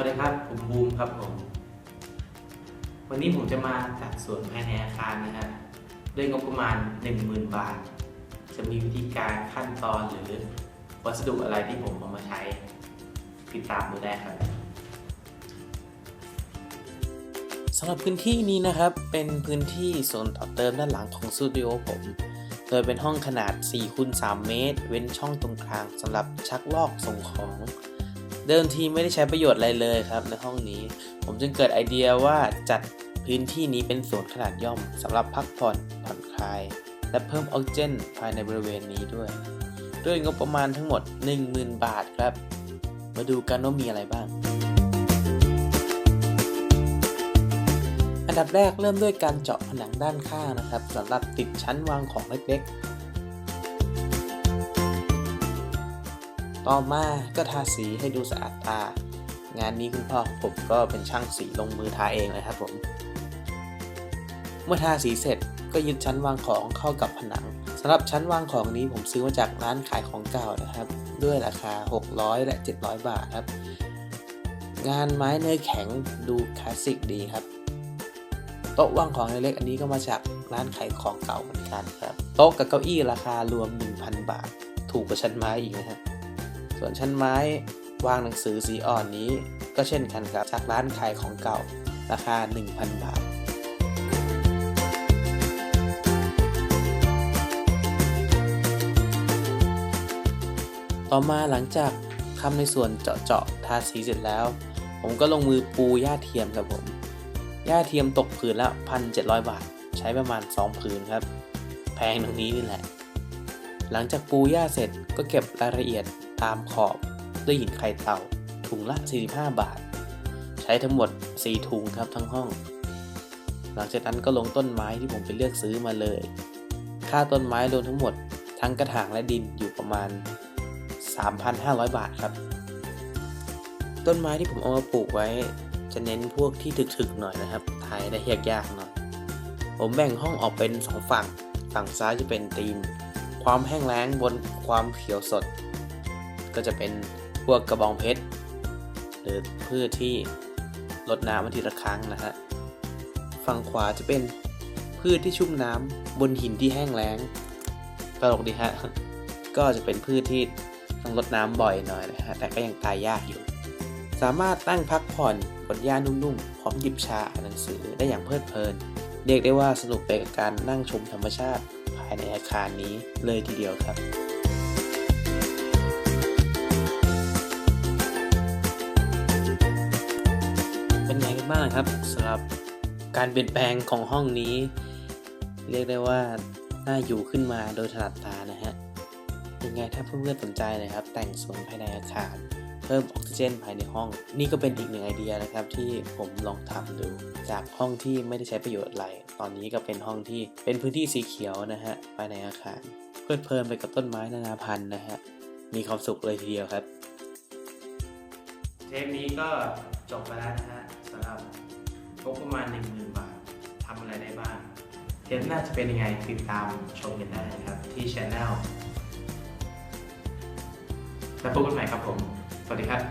วัสดีครับ ผมบูมครับผม วันนี้ผมจะมาจัดสวนภายในอาคารนะฮะด้วยงบประมาณ 10,000 บาท จะมีวิธีการขั้นตอนหรือวัสดุอะไรที่ผมเอามาใช้ ติดตามดูได้ครับสำหรับพื้นที่นี้นะครับ เป็นพื้นที่โซนต่อเติมด้านหลังของสตูดิโอผม โดยเป็นห้องขนาด4คูณ3เมตร เว้นช่องตรงกลางสำหรับชักลอกส่งของ เดิมทีไม่ได้ใช้ประโยชน์อะไรเลยครับในห้องนี้ ผมจึงเกิดไอเดียว่าจัดพื้นที่นี้เป็นสวนขนาดย่อมสำหรับพักผ่อนผ่อนคลาย และเพิ่มออกซิเจนภายในบริเวณนี้ด้วย ด้วยงบประมาณทั้งหมด 10,000 บาทครับ มาดูกันว่ามีอะไรบ้าง อันดับแรกเริ่มด้วยการเจาะผนังด้านข้างนะครับสำหรับติดชั้นวางของเล็กๆ ต่อมาก็ทาสีให้ดูสะอาดตา งานนี้คุณพ่อผมก็เป็นช่างสีลงมือทาเองเลยครับผม เมื่อทาสีเสร็จก็ยึดชั้นวางของเข้ากับผนังสำหรับชั้นวางของนี้ผมซื้อมาจากร้านขายของเก่านะครับ ด้วยราคา 600 และ 700 บาทครับ งานไม้เนื้อแข็งดูคลาสสิกดีครับโต๊ะวางของเล็กๆอันนี้ก็มาจากร้านขายของเก่าเหมือนกันครับ โต๊ะกับเก้าอี้ราคารวม 1,000 บาท ถูกกว่าชั้นไม้อีกนะฮะ ส่วนชั้นไม้วางหนังสือสีอ่อนนี้ ก็เช่นกันครับจากร้านขายของเก่าราคา 1,000 บาทต่อมาหลังจากทำในส่วนเจาะเจาะๆทาสีเสร็จแล้ว ผมก็ลงมือปูหญ้าเทียมครับผมหญ้าเทียมตกผืนละ 1,700 บาท ใช้ประมาณ 2 ผืนครับ แพงตรงนี้นี่แหละ หลังจากปูหญ้าเสร็จก็เก็บรายละเอียด ตามขอบด้วยหินไข่เต่า ถุงละ 45 บาท ใช้ทั้งหมด 4 ถุงครับทั้งห้อง หลังจากนั้นก็ลงต้นไม้ที่ผมไปเลือกซื้อมาเลย ค่าต้นไม้รวมทั้งหมด ทั้งกระถางและดินอยู่ประมาณ 3,500 บาทครับ ต้นไม้ที่ผมเอามาปลูกไว้ จะเน้นพวกที่ถึกๆหน่อยนะครับถ่ายได้ยากๆหน่อยผมแบ่งห้องออกเป็นสองฝั่ง ฝั่งซ้ายจะเป็นตีน ความแห้งแล้งบนความเขียวสด ก็จะเป็นพวกกระบองเพชร หรือพืชที่ลดน้ำอาทิตย์ละครั้งนะฮะฝั่งขวาจะเป็นพืชที่ชุ่มน้ำบนหินที่แห้งแล้งตลกดีฮะก็จะเป็นพืชที่ต้องลดน้ำบ่อยหน่อยนะฮะแต่ก็ยังตายยากอยู่ สามารถตั้งพักผ่อนบนหญ้านุ่มๆพร้อมหยิบชาอ่านหนังสือได้อย่างเพลิดเพลินเรียกได้ว่าสนุกไปกับการนั่งชมธรรมชาติภายในอาคารนี้เลยทีเดียวครับ เป็นไงกันบ้างครับสำหรับการเปลี่ยนแปลงของห้องนี้ เรียกได้ว่าน่าอยู่ขึ้นมาโดยถนัดตานะฮะยังไงถ้าเพื่อนๆสนใจนะครับ แต่งสวนภายในอาคาร เพิ่มออกซิเจนภายในห้อง นี่ก็เป็นอีกหนึ่งไอเดียนะครับ ที่ผมลองทำดู จากห้องที่ไม่ได้ใช้ประโยชน์อะไร ตอนนี้ก็เป็นห้องที่เป็นพื้นที่สีเขียวนะฮะภายในอาคาร เพลิดเพลินไปกับต้นไม้นานาพันธุ์นะฮะมีความสุขเลยทีเดียวครับ เทปนี้ก็จบไปแล้วนะฮะ สำหรับงบประมาณ 10,000 บาททำอะไรได้บ้างเทปหน้าจะเป็นยังไงติดตามชมกันได้นะครับ ที่ช anel แล้วพบกันใหม่ครับผม สวัสดีครับ